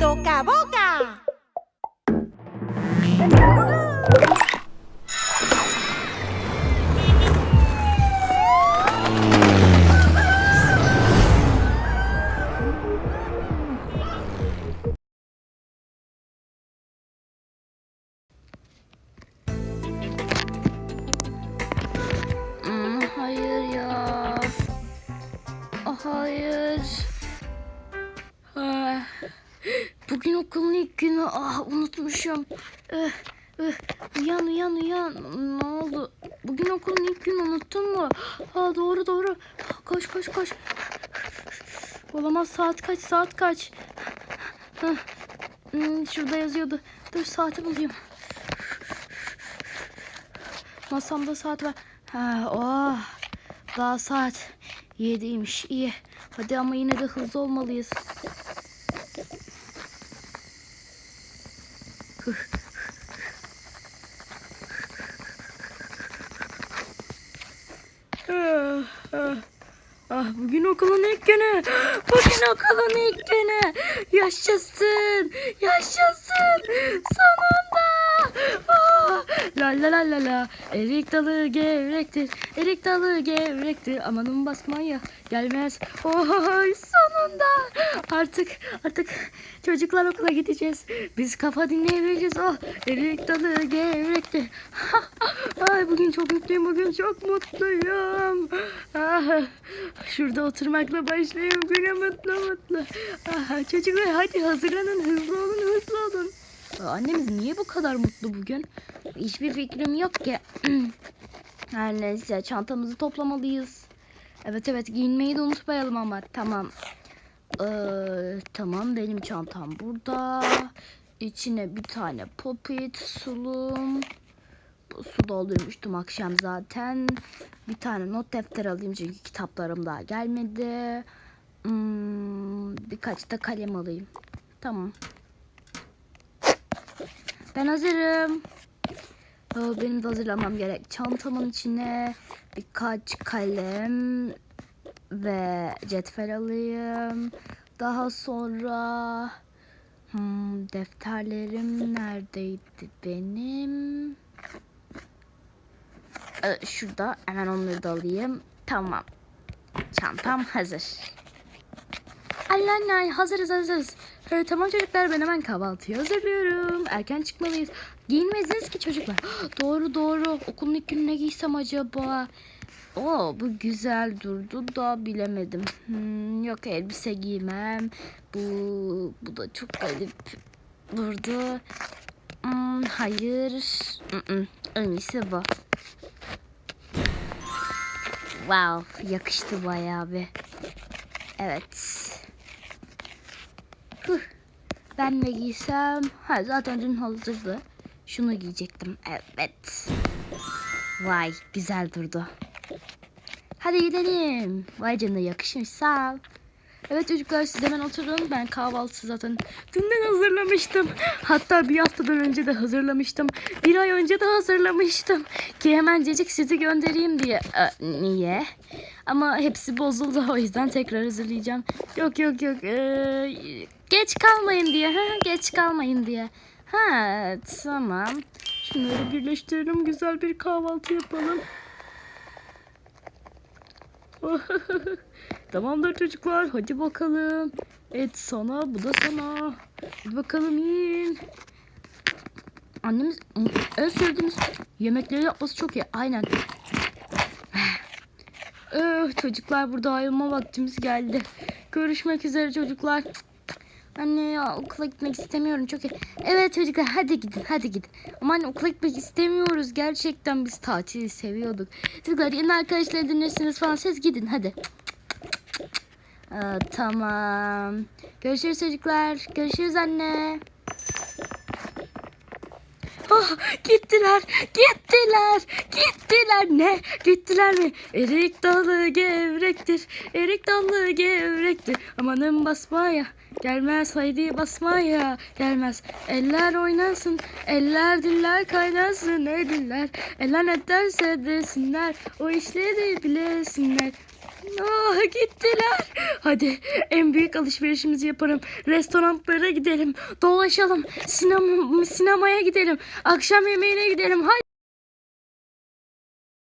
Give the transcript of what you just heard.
Toca boca. Ya. Ah, Hayır. Ah, Bugün okulun ilk günü. Ah unutmuşum. Eh, eh, Uyan uyan uyan. Ne oldu? Bugün okulun ilk günü unuttun mu? Ha doğru doğru. Koş koş koş. Olamaz saat kaç saat kaç? Hah, hmm, Şurada yazıyordu. Dur saati bulayım. Masamda saat var. Ha, oh. Daha saat 7'ymiş. İyi. Hadi ama yine de hızlı olmalıyız. Ah, ah. Bugün okulun ilk günü. Bugün okulun ilk günü. Yaşasın. Yaşasın. Sonunda. La la la la la. Erik dalı gevrektir. Erik dalı gevrektir. Amanın basmaya gelmez. Oy sonunda. Artık artık çocuklar okula gideceğiz. Biz kafa dinleyebileceğiz. Oh erik dalı gevrektir. Ay bugün çok mutluyum. Bugün çok mutluyum. Ah, şurada oturmakla başlayayım güne mutlu mutlu. Ah, çocuklar hadi hazırlanın hızlı olun hızlı olun. Annemiz niye bu kadar mutlu bugün? Hiçbir fikrim yok ki. Her neyse çantamızı toplamalıyız. Evet evet giyinmeyi de unutmayalım ama tamam. Ee, tamam benim çantam burada. İçine bir tane popit, sulum. Su doldurmuştum akşam zaten. Bir tane not defteri alayım çünkü kitaplarım daha gelmedi. Hmm, birkaç da kalem alayım. Tamam. Ben hazırım. Benim de hazırlamam gerek. Çantamın içine birkaç kalem ve cetvel alayım. Daha sonra hmm, defterlerim neredeydi benim? Ee, şurada hemen onları da alayım. Tamam. Çantam hazır. Anne anne hazırız hazırız. Evet, tamam çocuklar ben hemen kahvaltıyı hazırlıyorum. Erken çıkmalıyız. Giyinmezsiniz ki çocuklar. Doğru doğru. Okulun ilk günü ne giysem acaba? Oo bu güzel durdu da bilemedim. Hmm, yok elbise giymem. Bu bu da çok garip durdu. Hmm, hayır. Mm-mm, En iyisi bu. Wow yakıştı bayağı bir. Evet. Ben ne giysem? Ha zaten dün hazırdı. Şunu giyecektim. Evet. Vay güzel durdu. Hadi gidelim. Vay canına yakışmış sağ ol. Evet çocuklar siz hemen oturun. Ben kahvaltı zaten dünden hazırlamıştım. Hatta bir haftadan önce de hazırlamıştım. Bir ay önce de hazırlamıştım. Ki hemencecik sizi göndereyim diye. Ee, niye? Ama hepsi bozuldu o yüzden tekrar hazırlayacağım. Yok yok yok. Ee, geç kalmayın diye. Ha, geç kalmayın diye. Ha tamam. Şunları birleştirelim. Güzel bir kahvaltı yapalım. Tamamdır çocuklar. Hadi bakalım. Et sana, bu da sana. Hadi bakalım yiyin. Annemiz en sevdiğimiz yemekleri yapması çok iyi. Aynen. Eh, çocuklar burada ayrılma vaktimiz geldi. Görüşmek üzere çocuklar. Anne ya okula gitmek istemiyorum çok iyi. Evet çocuklar hadi gidin hadi gidin. Ama anne okula gitmek istemiyoruz. Gerçekten biz tatili seviyorduk. Çocuklar yeni arkadaşlar edinirsiniz falan siz gidin hadi. Aa, tamam. Görüşürüz çocuklar. Görüşürüz anne. Ah, gittiler, gittiler, gittiler. Ne? Gittiler mi? Erik dalı gevrektir, erik dalı gevrektir. Amanın basmaya, gelmez haydi basmaya, gelmez. Eller oynasın, eller diller kaynasın, ey diller. Eller ne derse desinler, o işleri bilesinler. Ah gittiler. Hadi en büyük alışverişimizi yapalım. Restoranlara gidelim. Dolaşalım. Sinema, sinemaya gidelim. Akşam yemeğine gidelim. Hadi.